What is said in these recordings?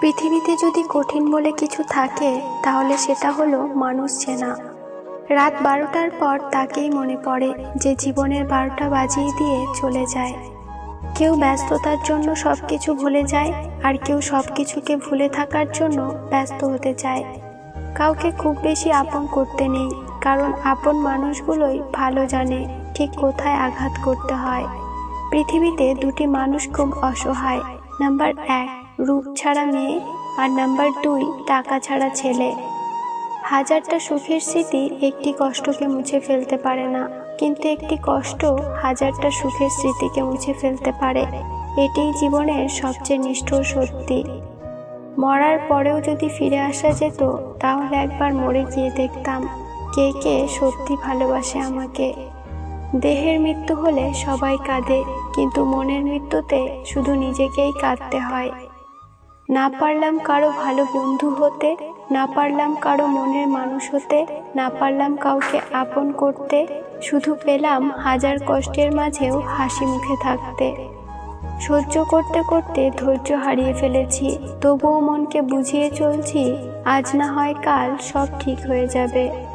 পৃথিবীতে যদি কঠিন বলে কিছু থাকে, তাহলে সেটা হলো মানুষ চেনা। রাত বারোটার পর তাকেই মনে পড়ে যে জীবনের বারোটা বাজিয়ে দিয়ে চলে যায়। কেউ ব্যস্ততার জন্য সব কিছু ভুলে যায়, আর কেউ সব কিছুকে ভুলে থাকার জন্য ব্যস্ত হতে চায়। কাউকে খুব বেশি আপন করতে নেই, কারণ আপন মানুষগুলোই ভালো জানে ঠিক কোথায় আঘাত করতে হয়। পৃথিবীতে দুটি মানুষ খুব অসহায়। নাম্বার এক রূপ ছাড়া মেয়ে আর নাম্বার দুই টাকা ছাড়া ছেলে। হাজারটা সুখের স্মৃতি একটি কষ্টকে মুছে ফেলতে পারে না, কিন্তু একটি কষ্ট হাজারটা সুখের স্মৃতিকে মুছে ফেলতে পারে। এটাই জীবনের সবচেয়ে নিষ্ঠুর সত্যি। মরার পরেও যদি ফিরে আসা যেত, তাহলে একবার মরে গিয়ে দেখতাম কে কে সত্যি ভালোবাসে আমাকে। দেহের মৃত্যু হলে সবাই কাঁদে, কিন্তু মনের মৃত্যুতে শুধু নিজেকেই কাঁদতে হয়। না পারলাম কারও ভালো বন্ধু হতে, না পারলাম কারও মনের মানুষ হতে, না পারলাম কাউকে আপন করতে, শুধু পেলাম হাজার কষ্টের মাঝেও হাসি মুখে থাকতে। সহ্য করতে করতে ধৈর্য হারিয়ে ফেলেছি, তবুও মনকে বুঝিয়ে চলছি, আজ না হয় কাল সব ঠিক হয়ে যাবে।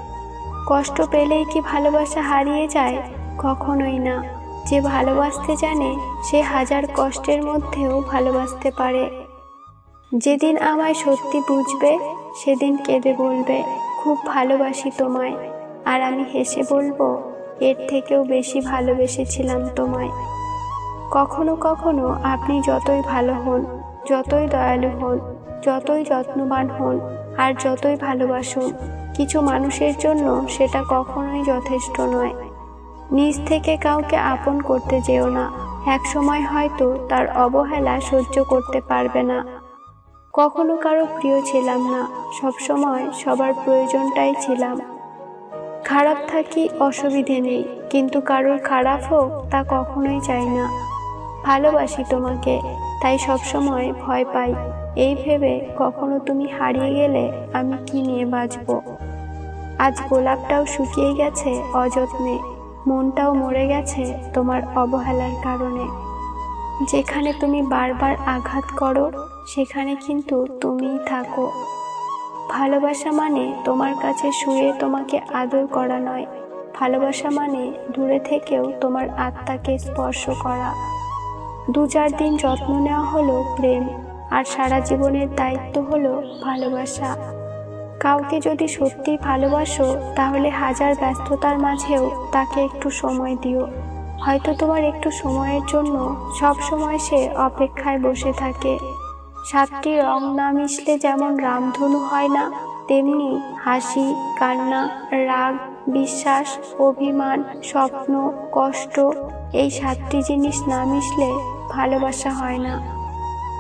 কষ্ট পেলেই কি ভালোবাসা হারিয়ে যায়? কখনোই না। যে ভালোবাসতে জানে, সে হাজার কষ্টের মধ্যেও ভালোবাসতে পারে। যেদিন আমায় সত্যি বুঝবে, সেদিন কেঁদে বলবে, খুব ভালোবাসি তোমায়। আর আমি হেসে বলব, এর থেকেও বেশি ভালোবেসেছিলাম তোমায়। কখনো কখনো আপনি যতই ভালো হন, যতই দয়ালু হন, যতই যত্নবান হন, আর যতই ভালোবাসুন, কিছু মানুষের জন্য সেটা কখনোই যথেষ্ট নয়। নিজ থেকে কাউকে আপন করতে যেও না। এক সময় হয়তো তার অবহেলা সহ্য করতে পারবে না। কখনো কারও প্রিয় ছিলাম না। সব সময় সবার প্রয়োজনটাই ছিলাম। খারাপ থাকি অসুবিধে নেই, কিন্তু কারোর খারাপ হোক তা কখনোই চাই না। ভালোবাসি তোমাকে, তাই সব সময় ভয় পাই। এই ভেবে কখনো তুমি হারিয়ে গেলে আমি কি নিয়ে বাঁচব? আজ গোলাপটাও শুকিয়ে গেছে অযত্নে, মনটাও মরে গেছে তোমার অবহেলার কারণে। যেখানে তুমি বারবার আঘাত করো সেখানে কিন্তু তুমিই থাকো। ভালোবাসা মানে তোমার কাছে শুয়ে তোমাকে আদর করা নয়। ভালোবাসা মানে দূরে থেকেও তোমার আত্মাকে স্পর্শ করা। দু চার দিন যত্ন নেওয়া হলো প্রেম, আর সারা জীবনের দায়িত্ব হলো ভালোবাসা। কাউকে যদি সত্যি ভালোবাসো, তাহলে হাজার ব্যস্ততার মাঝেও তাকে একটু সময় দিও। হয়তো তোমার একটু সময়ের জন্য সব সময় সে অপেক্ষায় বসে থাকে। সাতটি রং না মিশলে যেমন রামধনু হয় না, তেমনি হাসি, কান্না, রাগ, বিশ্বাস, অভিমান, স্বপ্ন, কষ্ট, এই সাতটি জিনিস না মিশলে ভালোবাসা হয় না।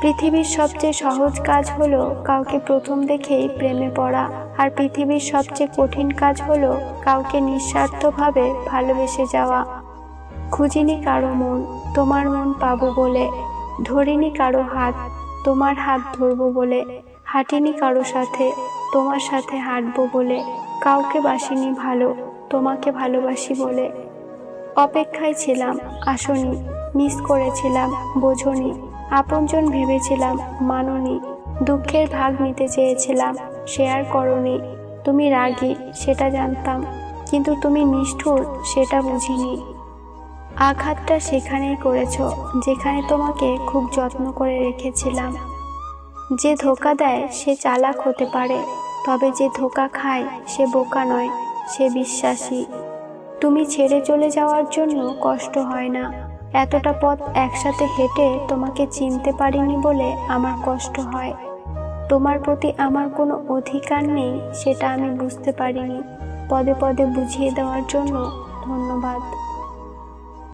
পৃথিবীর সবচেয়ে সহজ কাজ হলো কাউকে প্রথম দেখেই প্রেমে পড়া, আর পৃথিবীর সবচেয়ে কঠিন কাজ হলো কাউকে নিঃস্বার্থভাবে ভালোবেসে যাওয়া। খুঁজিনি কারও মন, তোমার মন পাবো বলে, ধরিনি কারও হাত তোমার হাত ধরবো বলে, হাঁটিনি কারও সাথে, তোমার সাথে হাঁটবো বলে, কাউকে বাসিনি ভালো, তোমাকে ভালোবাসি বলে। অপেক্ষায় ছিলাম, আসনি, মিস করেছিলাম, বোঝনি, আপনজন ভেবেছিলাম, মাননি, দুঃখের ভাগ নিতে চেয়েছিলাম শেয়ার করনি। তুমি রাগী, সেটা জানতাম, কিন্তু তুমি নিষ্ঠুর, সেটা বুঝিনি। আঘাতটা সেখানেই করেছ, যেখানে তোমাকে খুব যত্ন করে রেখেছিলাম। যে ধোকা দেয়, সে চালাক হতে পারে, তবে যে ধোকা খায়, সে বোকা নয়, সে বিশ্বাসী। তুমি ছেড়ে চলে যাওয়ার জন্য কষ্ট হয় না। এতটা পথ একসাথে হেঁটে তোমাকে চিনতে পারিনি বলে আমার কষ্ট হয়। তোমার প্রতি আমার কোনো অধিকার নেই, সেটা আমি বুঝতে পারিনি। পদে পদে বুঝিয়ে দেওয়ার জন্য ধন্যবাদ।